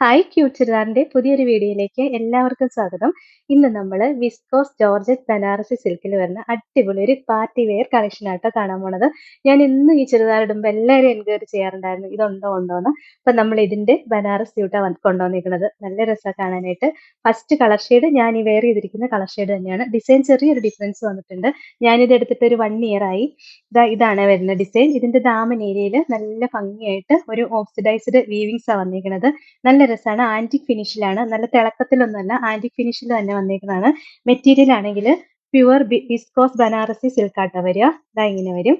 Hi cute ചുരിദാറിന്റെ പുതിയൊരു വീഡിയോയിലേക്ക് എല്ലാവർക്കും സ്വാഗതം. ഇന്ന് നമ്മൾ വിസ്കോസ് ജോർജറ്റ് ബനാറസി സിൽക്കിൽ വരുന്ന അടിപൊളി ഒരു പാർട്ടി വെയർ കളക്ഷൻ ആയിട്ടോ കാണാൻ പോണത്. ഞാൻ ഇന്ന് ഈ ചുരിദാർ എല്ലാവരും എൻക്വയറി ചെയ്യാറുണ്ടായിരുന്നു ഇതുണ്ടോ ഉണ്ടോ എന്ന് അപ്പൊ നമ്മൾ ഇതിന്റെ ബനാറസ് സ്യൂട്ടാണ് കൊണ്ടുവന്നിരിക്കുന്നത് നല്ല രസമാണ് കാണാനായിട്ട്. ഫസ്റ്റ് കളർ ഷെയ്ഡ് ഞാൻ ഈ വെയർ ചെയ്തിരിക്കുന്ന കളർ ഷെയ്ഡ് തന്നെയാണ്. ഡിസൈൻ ചെറിയൊരു ഡിഫറൻസ് വന്നിട്ടുണ്ട്. ഞാനിത് എടുത്തിട്ട് ഒരു വൺ ഇയർ ആയി. ഇതാ ഇതാണ് വരുന്ന ഡിസൈൻ ഇതിന്റെ ദാമൻ ഏരിയയിൽ നല്ല ഭംഗിയായിട്ട് ഒരു ഓക്സിഡൈസ്ഡ് വീവിങ്സ് ആ വന്നിരിക്കുന്നത് നല്ല രസമാണ്. ആന്റിക് ഫിനിഷിലാണ് നല്ല തിളക്കത്തിലൊന്നുമല്ല. ആന്റിക് ഫിനിഷിൽ തന്നെ വന്നേക്കുന്നതാണ്. മെറ്റീരിയൽ ആണെങ്കിൽ പ്യുവർ ബിസ്കോസ് ബനാറസി സിൽക്കാട്ട വരിക. ഇതാ ഇങ്ങനെ വരും.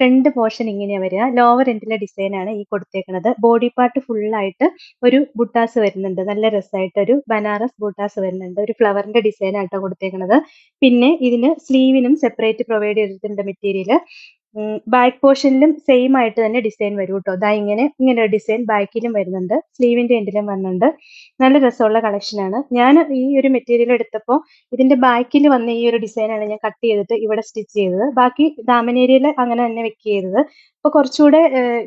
ഫ്രണ്ട് പോർഷൻ ഇങ്ങനെ വരിക. ലോവർ എൻഡിലെ ഡിസൈൻ ആണ് ഈ കൊടുത്തേക്കുന്നത് ബോഡി പാർട്ട് ഫുൾ ആയിട്ട് ഒരു ബുട്ടാസ് വരുന്നുണ്ട്. നല്ല രസമായിട്ട് ഒരു ബനാറസ് ബുട്ടാസ് വരുന്നുണ്ട്. ഒരു ഫ്ലവറിന്റെ ഡിസൈൻ കൊടുത്തേക്കുന്നത് പിന്നെ ഇതിന് സ്ലീവിനും സെപ്പറേറ്റ് പ്രൊവൈഡ് ചെയ്തിട്ടുണ്ട് മെറ്റീരിയൽ ബാക്ക് പോർഷനിലും സെയിം ആയിട്ട് തന്നെ ഡിസൈൻ വരും കേട്ടോ ദാ ഇങ്ങനെ ഇങ്ങനെ ഒരു ഡിസൈൻ ബാക്കിലും വരുന്നുണ്ട്. സ്ലീവിന്റെ എൻഡിലും വരുന്നുണ്ട്. നല്ല രസമുള്ള കളക്ഷൻ ആണ്. ഞാൻ ഈ ഒരു മെറ്റീരിയൽ എടുത്തപ്പോൾ ഇതിന്റെ ബാക്കിൽ വന്ന ഈ ഒരു ഡിസൈനാണ് ഞാൻ കട്ട് ചെയ്തിട്ട് ഇവിടെ സ്റ്റിച്ച് ചെയ്തത്. ബാക്കി ദാമനേരിയയിൽ അങ്ങനെ തന്നെ വെക്ക് ചെയ്തത് അപ്പോൾ കുറച്ചുകൂടെ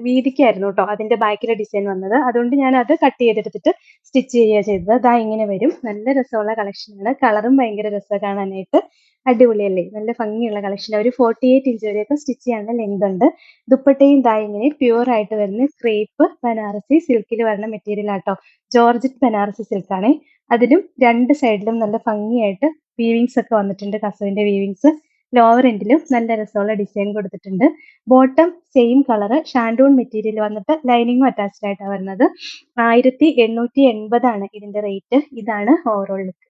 വീതിക്കായിരുന്നു കേട്ടോ അതിന്റെ ബാക്കിലെ ഡിസൈൻ വന്നത്. അതുകൊണ്ട് ഞാൻ അത് കട്ട് ചെയ്തെടുത്തിട്ട് സ്റ്റിച്ച് ചെയ്യുക ചെയ്തത്. അതാ ഇങ്ങനെ വരും. നല്ല രസമുള്ള കളക്ഷൻ ആണ്. കളറും ഭയങ്കര രസമാണ് കാണാനായിട്ട്. അടിപൊളിയല്ലേ? നല്ല ഭംഗിയുള്ള കളക്ഷൻ ഒരു ഫോർട്ടി എയ്റ്റ് ഇഞ്ച് വരെയൊക്കെ സ്റ്റിച്ച് ചെയ്യാനുള്ള ലെങ്ത് ഉണ്ട്. ദുപ്പട്ടയും ദാ ഇങ്ങനെ പ്യുവർ ആയിട്ട് വരുന്ന ക്രേപ്പ് ബനാറസി സിൽക്കിൽ വരുന്ന മെറ്റീരിയൽ ആട്ടോ. ജോർജറ്റ് ബനാറസി സിൽക്കാണേ അതിലും രണ്ട് സൈഡിലും നല്ല ഭംഗിയായിട്ട് വീവിങ്സ് ഒക്കെ വന്നിട്ടുണ്ട് കസവിന്റെ വീവിങ്സ് ലോവർ എൻഡിലും നല്ല രസമുള്ള ഡിസൈൻ കൊടുത്തിട്ടുണ്ട്. Bottom same colour shantoon material വന്നിട്ട് ലൈനിങ്ങും അറ്റാച്ച്ഡ് ആയിട്ടാണ് വരുന്നത്. ആയിരത്തി എണ്ണൂറ്റി എൺപതാണ് ഇതിന്റെ റേറ്റ് ഇതാണ് ഓവറോൾ ലുക്ക്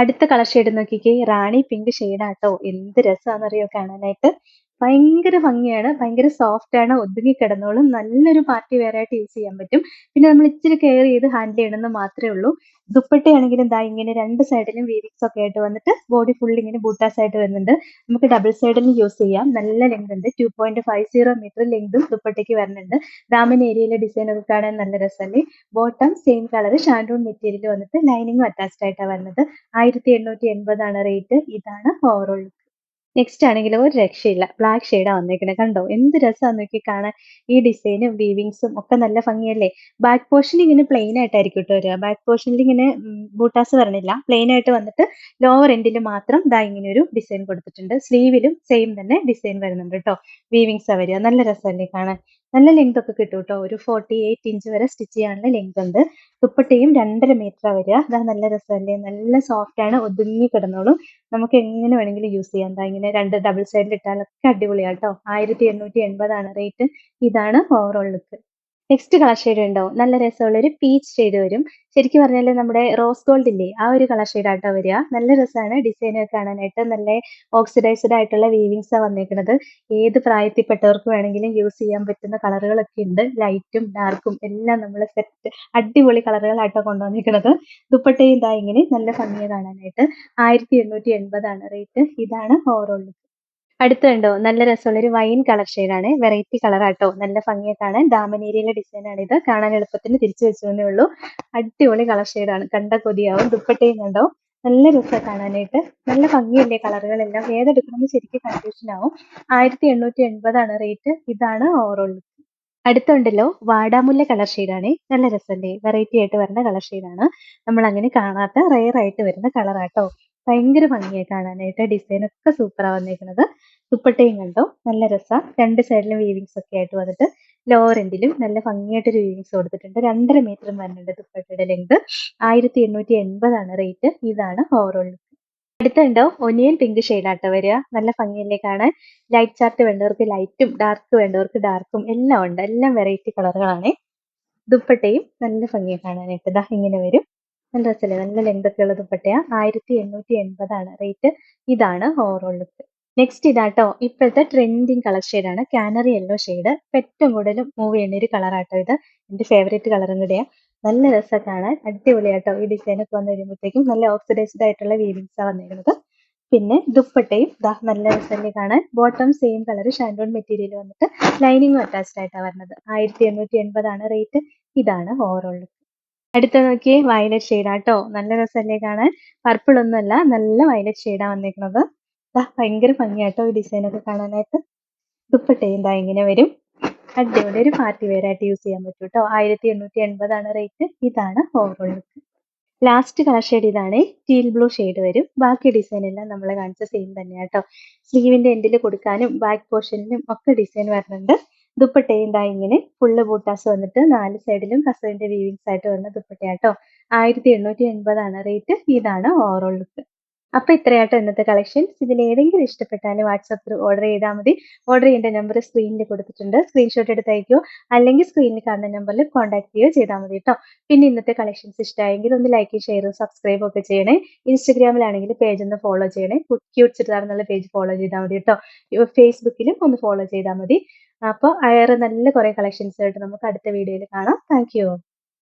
അടുത്ത കളർ ഷെയ്ഡ് നോക്കിക്കേ. റാണി പിങ്ക് ഷെയ്ഡാട്ടോ എന്ത് രസമാണെന്നറിയോ കാണാനായിട്ട്. ഭയങ്കര ഭംഗിയാണ്. ഭയങ്കര സോഫ്റ്റ് ആണ്. ഒതുങ്ങി കിടന്നോളും. നല്ലൊരു പാർട്ടി വെയർ ആയിട്ട് യൂസ് ചെയ്യാൻ പറ്റും. പിന്നെ നമ്മൾ ഇച്ചിരി കെയർ ചെയ്ത് ഹാൻഡിൽ ചെയ്യണമെന്ന് മാത്രമേ ഉള്ളൂ. ദുപ്പട്ടയാണെങ്കിലും ദാ ഇങ്ങനെ രണ്ട് സൈഡിലും വീവിക്സ് ഒക്കെ ആയിട്ട് വന്നിട്ട് ബോഡി ഫുൾ ഇങ്ങനെ ബൂട്ടാസ് ആയിട്ട് വരുന്നുണ്ട്. നമുക്ക് ഡബിൾ സൈഡിൽ യൂസ് ചെയ്യാം. നല്ല ലെങ്ത് ഉണ്ട്. Two point five zero metre ലെങ്തും ദുപ്പട്ടയ്ക്ക് വരുന്നുണ്ട്. ദാമൻ ഏരിയയിലെ ഡിസൈൻ ഒക്കെ കാണാൻ നല്ല രസമല്ലേ? Bottom same colour shantoon material വന്നിട്ട് ലൈനിങ്ങും അറ്റാച്ച്ഡ് ആയിട്ടാണ് വരുന്നത്. ആയിരത്തി എണ്ണൂറ്റി എൺപതാണ് റേറ്റ് ഇതാണ് ഓവറോൾ ലുക്ക് നെക്സ്റ്റ് ആണെങ്കിൽ ഒരു രക്ഷയില്ല. ബ്ലാക്ക് ഷെയ്ഡാ വന്നേക്കുന്നത് കണ്ടോ? എന്ത് രസമാണ് നോക്കി കാണാൻ. ഈ ഡിസൈനും വീവിങ്സും ഒക്കെ നല്ല ഭംഗിയല്ലേ? ബാക്ക് പോർഷൻ ഇങ്ങനെ പ്ലെയിൻ ആയിട്ടായിരിക്കും കേട്ടോ വരിക. ബാക്ക് പോർഷനിൽ ഇങ്ങനെ ബൂട്ടാസ് വരണില്ല. പ്ലെയിൻ ആയിട്ട് വന്നിട്ട് ലോവർ എൻഡിൽ മാത്രം ദാ ഇങ്ങനെ ഒരു ഡിസൈൻ കൊടുത്തിട്ടുണ്ട്. സ്ലീവിലും സെയിം തന്നെ ഡിസൈൻ വരുന്നുണ്ട് കേട്ടോ വീവിങ്സ് വരിക. നല്ല രസമല്ലേ കാണാൻ. നല്ല ലെങ്ത് ഒക്കെ കിട്ടും കേട്ടോ ഒരു ഫോർട്ടി എയ്റ്റ് ഇഞ്ച് വരെ സ്റ്റിച്ച് ചെയ്യാനുള്ള ലെങ്ത് ഉണ്ട്. ദുപ്പട്ടയും രണ്ടര മീറ്റർ വരിക. അതാ നല്ല രസമല്ലേ? നല്ല സോഫ്റ്റ് ആണ്. ഒതുങ്ങി കിടന്നോളും. നമുക്ക് എങ്ങനെ വേണമെങ്കിലും യൂസ് ചെയ്യാം. എന്താ ഇങ്ങനെ രണ്ട് ഡബിൾ സൈഡിൽ ഇട്ടാലൊക്കെ അടിപൊളിയാണ് കേട്ടോ ആയിരത്തി എണ്ണൂറ്റി എൺപതാണ് റേറ്റ് ഇതാണ് overall look next colour shade ഉണ്ടാവും. നല്ല രസമുള്ള ഒരു പീച്ച് ഷെയ്ഡ് വരും. ശരിക്കും പറഞ്ഞാൽ നമ്മുടെ റോസ് ഗോൾഡ് ഇല്ലേ ആ ഒരു കളർ ഷെയ്ഡ് ആട്ടോ വരിക. നല്ല രസമാണ്. ഡിസൈൻ ഒക്കെ കാണാനായിട്ട് നല്ല ഓക്സിഡൈസ്ഡ് ആയിട്ടുള്ള വീവിങ്സ് ആണ് വന്നേക്കുന്നത് ഏത് പ്രായത്തിൽപ്പെട്ടവർക്ക് വേണമെങ്കിലും യൂസ് ചെയ്യാൻ പറ്റുന്ന കളറുകളൊക്കെ ഉണ്ട്. ലൈറ്റും ഡാർക്കും എല്ലാം നമ്മൾ സെറ്റ് അടിപൊളി കളറുകളായിട്ടോ കൊണ്ടുവന്നിരിക്കുന്നത് ദുപ്പട്ടയും ഇതാ ഇങ്ങനെ നല്ല ഭംഗിയെ കാണാനായിട്ട്. ആയിരത്തി എണ്ണൂറ്റി എൺപതാണ് റേറ്റ് ഇതാണ് ഓവറോൾ ലുക്ക് അടുത്തുണ്ടോ നല്ല രസമുള്ള ഒരു വൈൻ കളർ ഷെയ്ഡാണ് വെറൈറ്റി കളർ ആട്ടോ. നല്ല ഭംഗിയെ കാണാൻ ദാമനേരിയിലെ ഡിസൈൻ ആണ് ഇത്. കാണാൻ എളുപ്പത്തിന് തിരിച്ചു വെച്ചതേ ഉള്ളൂ. അടിപൊളി കളർ ഷെയ്ഡാണ് കണ്ട കൊതിയാവും. ദുപ്പട്ടയും കണ്ടോ? നല്ല രസം കാണാനായിട്ട്. നല്ല ഭംഗിയല്ലേ കളറുകളെല്ലാം ഏതെടുക്കണമെന്ന് ശരിക്കും കൺഫ്യൂഷൻ ആവും. ആയിരത്തി എണ്ണൂറ്റി എൺപതാണ് റേറ്റ് ഇതാണ് ഓവറോൾ അടുത്തുണ്ടല്ലോ. വാടാമുല്ല കളർ ഷെയ്ഡാണ് നല്ല രസമല്ലേ? വെറൈറ്റി ആയിട്ട് വരുന്ന കളർ ഷെയ്ഡാണ് നമ്മൾ അങ്ങനെ കാണാത്ത റയർ ആയിട്ട് വരുന്ന കളറാട്ടോ ഭയങ്കര ഭംഗിയായി കാണാനായിട്ട് ഡിസൈൻ ഒക്കെ സൂപ്പറാ വന്നേക്കുന്നത് ദുപ്പട്ടയും കണ്ടോ? നല്ല രസം. രണ്ട് സൈഡിലും വീവിങ്സ് ഒക്കെ ആയിട്ട് വന്നിട്ട് ലോവർ എൻഡിലും നല്ല ഭംഗിയായിട്ടൊരു വീവിങ്സ് കൊടുത്തിട്ടുണ്ട്. രണ്ടര മീറ്റർ വരുന്നുണ്ട് ദുപ്പട്ടയുടെ ലെങ്ത് ആയിരത്തി എണ്ണൂറ്റി എൺപതാണ് റേറ്റ് ഇതാണ് ഓവറോൾ ലുക്ക് അടുത്തുണ്ടോ ഒനിയൻ പിങ്ക് ഷെയ്ഡാട്ടോ വരിക. നല്ല ഭംഗിയല്ലേ കാണാൻ. ലൈറ്റ് ചാർട്ട് വേണ്ടവർക്ക് ലൈറ്റും ഡാർക്ക് വേണ്ടവർക്ക് ഡാർക്കും എല്ലാം ഉണ്ട്. എല്ലാം വെറൈറ്റി കളറുകളാണ് ദുപ്പട്ടയും നല്ല ഭംഗിയാണ് കാണാനായിട്ട് ദാ ഇങ്ങനെ വരും. നല്ല രസമല്ലേ നല്ല ലെങ്ത് ഒക്കെ ഉള്ളത് പട്ടയ ആയിരത്തി എണ്ണൂറ്റി എൺപതാണ് റേറ്റ് ഇതാണ് ഓവറോൾ ലുക്ക് നെക്സ്റ്റ് ഇതാട്ടോ. ഇപ്പോഴത്തെ ട്രെൻഡിങ് കളർ ഷെയ്ഡാണ് കാനറി യെല്ലോ ഷെയ്ഡ് ഏറ്റവും കൂടുതൽ മൂവ് ചെയ്യുന്ന ഒരു കളറാട്ടോ ഇത്. എന്റെ ഫേവറേറ്റ് കളറും കൂടെയാ. നല്ല രസം കാണാൻ. അടിപൊളിയാട്ടോ. ഈ ഡിസൈൻ ഒക്കെ വന്നു വരുമ്പോഴത്തേക്കും നല്ല ഓക്സിഡൈസ്ഡ് ആയിട്ടുള്ള വീവിങ്സ് ആണ് വന്നിരിക്കുന്നത് പിന്നെ ദുപ്പട്ടയും ദാ നല്ല രസമല്ലേ കാണാൻ. Bottom same colour shantoon material വന്നിട്ട് ലൈനിങ്ങും അറ്റാച്ച്ഡ് ആയിട്ടാണ് വരുന്നത് ആയിരത്തി എണ്ണൂറ്റി എൺപതാണ് റേറ്റ് ഇതാണ് ഓവറോൾ ലുക്ക് അടുത്ത നോക്കിയേ വയലറ്റ് ഷെയ്ഡാട്ടോ നല്ല രസമല്ലേ കാണാൻ. പർപ്പിൾ ഒന്നുമല്ല നല്ല വയലറ്റ് ഷെയ്ഡാ വന്നേക്കുന്നത് ഭയങ്കര ഭംഗിയാട്ടോ ഈ ഡിസൈൻ ഒക്കെ കാണാനായിട്ട്. ദുപ്പട്ടയും ദാ ഇങ്ങനെ വരും. അടിപൊളി ഒരു പാർട്ടി വെയറായിട്ട് യൂസ് ചെയ്യാൻ പറ്റും കേട്ടോ ആയിരത്തി എണ്ണൂറ്റി എൺപതാണ് റേറ്റ് ഇതാണ് overall look last colour shade ഇതാണ്. ടീൽ ബ്ലൂ ഷെയ്ഡ് വരും. ബാക്കി ഡിസൈൻ എല്ലാം നമ്മൾ കാണിച്ച സെയിം തന്നെയാട്ടോ സ്ലീവിന്റെ എൻഡിൽ കൊടുക്കാനും ബാക്ക് പോർഷനിലും ഒക്കെ ഡിസൈൻ വരുന്നുണ്ട് ദുപ്പട്ടയും ദാ ഇങ്ങനെ ഫുള്ള് ബൂട്ടാസ് വന്നിട്ട് നാല് സൈഡിലും കസവിന്റെ വീവിങ്സ് ആയിട്ട് വന്ന ദുപ്പട്ടയാട്ടോ. ആയിരത്തി എണ്ണൂറ്റി എൺപതാണ് റേറ്റ് ഇതാണ് ഓവറോൾ ലുക്ക് അപ്പൊ ഇത്രയാട്ടോ ഇന്നത്തെ കളക്ഷൻസ് ഇതിൽ ഏതെങ്കിലും ഇഷ്ടപ്പെട്ടാൽ വാട്സാപ്പ് ത്രൂ ഓർഡർ ചെയ്താൽ മതി. ഓർഡർ ചെയ്യേണ്ട നമ്പർ സ്ക്രീനിൽ കൊടുത്തിട്ടുണ്ട്. സ്ക്രീൻഷോട്ട് എടുത്ത് അല്ലെങ്കിൽ സ്ക്രീനിൽ കാണുന്ന നമ്പറിൽ കോൺടാക്ട് ചെയ്യുകയോ ചെയ്താൽ മതി കേട്ടോ പിന്നെ ഇന്നത്തെ കളക്ഷൻസ് ഇഷ്ടമായെങ്കിൽ ഒന്ന് ലൈക്ക് ഷെയറും സബ്സ്ക്രൈബ് ഒക്കെ ചെയ്യണേ. ഇൻസ്റ്റഗ്രാമിലാണെങ്കിൽ പേജ് ഒന്ന് ഫോളോ ചെയ്യണേ. ക്യൂട്ട് ചിട്ടാർ എന്നുള്ള പേജ് ഫോളോ ചെയ്താൽ മതി കേട്ടോ ഫേസ്ബുക്കിലും ഒന്ന് ഫോളോ ചെയ്താൽ മതി. അപ്പോൾ അയറ് നല്ല കുറേ കളക്ഷൻസ് ആയിട്ട് നമുക്ക് അടുത്ത വീഡിയോയിൽ കാണാം. താങ്ക്